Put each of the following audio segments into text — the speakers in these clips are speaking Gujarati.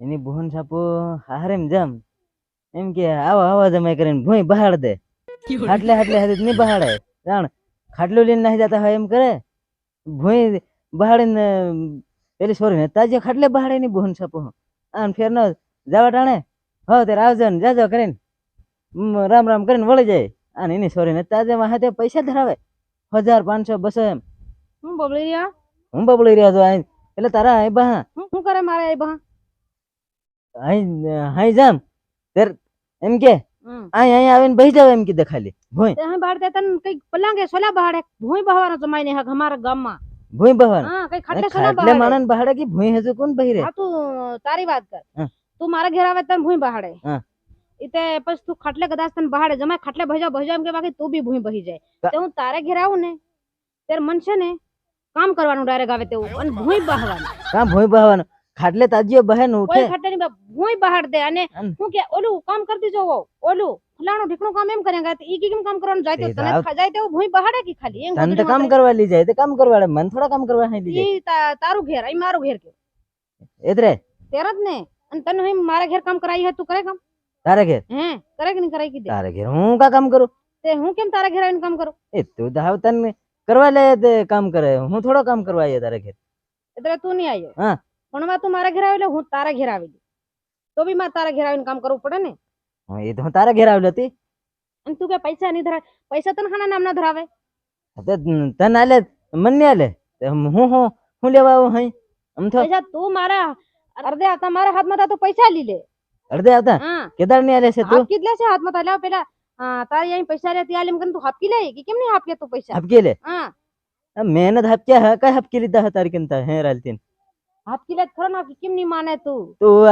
એની બોહન સાપો હારેમ જમ. એમ કે આવો આવો જમાઈ કરીને ભૂઈ બહાડ દે. ખાટલે ખાટલે હાથે નહીં બહાડે. જાણ ખાટલો લઈને નાહી જતા હોય એમ કરે. ભૂઈ બહાડીને પેલી સોરી ને તાજે ખાટલે બહાડે ની બોહન સાપો. આમ ફેર ન જવા ટાણે. હો ત્યારે આવજો ને જાજો કરીને. રામ રામ કરીને વળી જાય. અને એની સોરી ને તાજે હાથે પૈસા ધરાવે. હજાર પાંચસો બસો એમ. હું બબલી રહ્યા? હું બબળી રહ્યો છું અહીં એટલે તારા આઈ બહા. હું કરે મારે આઈ બહા? અહીં જામ. ત્યારે એમ કે. અહીં અહીં આવીને બેસી જાવ એમ કીધે ખાલી ભૂઈ તે અહીં બહાર તને કઈ પલાંગે સોલા બહાડે ભૂઈ બહાવાનો જમાઈ ને હક અમારા ગામમાં. ભૂઈ બહવાનું. હા કઈ ખાટલે સોલા બહાડે માણસ બહાડે કે ભૂઈ હજુ કોણ બહી રે હા તું તારી વાત કર. હા. તું મારા ઘેર આવે તને ભૂઈ બહાડે. હા. ઈતે પછી તું ખાટલે કદાચ તને બહાડે. જમાય ખાટલે ભજા ભજા એમ કે બાકી તું બી ભૂઈ બહી જાય. તે હું તારે ઘેર આવું ને ત્યારે મન છે ને કામ કરવાનું ડાયરેક્ટ આવે તેવું. અને ભૂઈ બહાવાનું. કામ ભૂઈ બહવાનું. ખાટલે તાજીઓ બહેન ઉઠે. કોઈ ખાટલે ની હું બહાર દે અને હું કે ઓલું કામ કરતી જોવો ઓલું ફલાણું ઢીકણું કામ એમ કરે કરે ઈ કેમ કામ કરવાનું? જાય તો તે તને જાય તેવું ભૂઈ બહાડે કે ખાલી. એમ તને તો કામ કરવા લઈ જાય તે કામ કરવા મન થોડા કામ કરવા હે લઈ જાય. ઈ તા- તારું ઘેર અહીં મારું ઘેર કે એતરે તેર જ ને. અને તને હું મારા ઘેર કામ કરાઈ હે તું કરે કામ? તારે ઘેર? હે કરે કે નહીં કરાવી કીધે? તારે ઘેર હું કા કામ કરું? તે હું કેમ તારા ઘેર આવીને કામ કરું? એ તું તો હાવ તને કરવા લે તે કામ કરે હું થોડો કામ કરવા આવ્યો તારે ઘેર. એટલે તું નહીં આવ્યો હા. પણ હવે તું મારા ઘેર આવે એટલે હું તારા ઘેર આવી તો બી મારે તારા ઘેર આવીને કામ કરવું પડે ને? હા, એ તો હું તારા ઘેર આવેલી હતી. અને તું કે પૈસા નહીં ધરાવે? પૈસા તને ખાના નામના ધરાવે? તને આલે મને આલે. હું હું હું લેવા આવું હઈ આમ તો પૈસા તું મારા અડધે હતા મારા હાથમાં તો પૈસા લઈ લે. અડધે આવતા કેદાર ને આલે છે તું? હાપકી લે છે હાથમાં તો. લાવ પેલા તારી અહીં પૈસા લે ત્યાં લેમ કરીને તું હાપકી લે કે કેમ નહીં હાપકે તું પૈસા? હાપકી લે? હા. મહેનત હપક્યા હે કઈ હાપકી લીધા હે તારી કિંતા હે રાલતીન? હાપકી લે જ ખરો ના કેમ ની માને તું? તું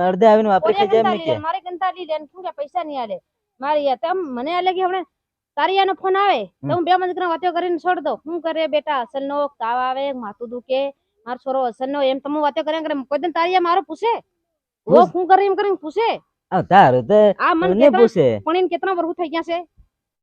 અડધે આવીને વાપરી કે જેમ કે. મારે કંટાળી લે ને શું કે પૈસા ની આલે. મારી યાર તમ મને આલે કે હમણે તારી આનો ફોન આવે તો હું બે મંદિર વાતો કરીને છોડ દઉં. શું કરે બેટા અસલ નો તાવ આવે માથું દુખે માર છોરો અસલ નો એમ તમે વાતો કરે કરે. કોઈ દિન તારી યા મારો પૂછે? ઓ શું કરે એમ કરીને પૂછે? આ તારું તો આ મને પૂછે? પણ એને કેટલા વર્ષ થઈ ગયા છે?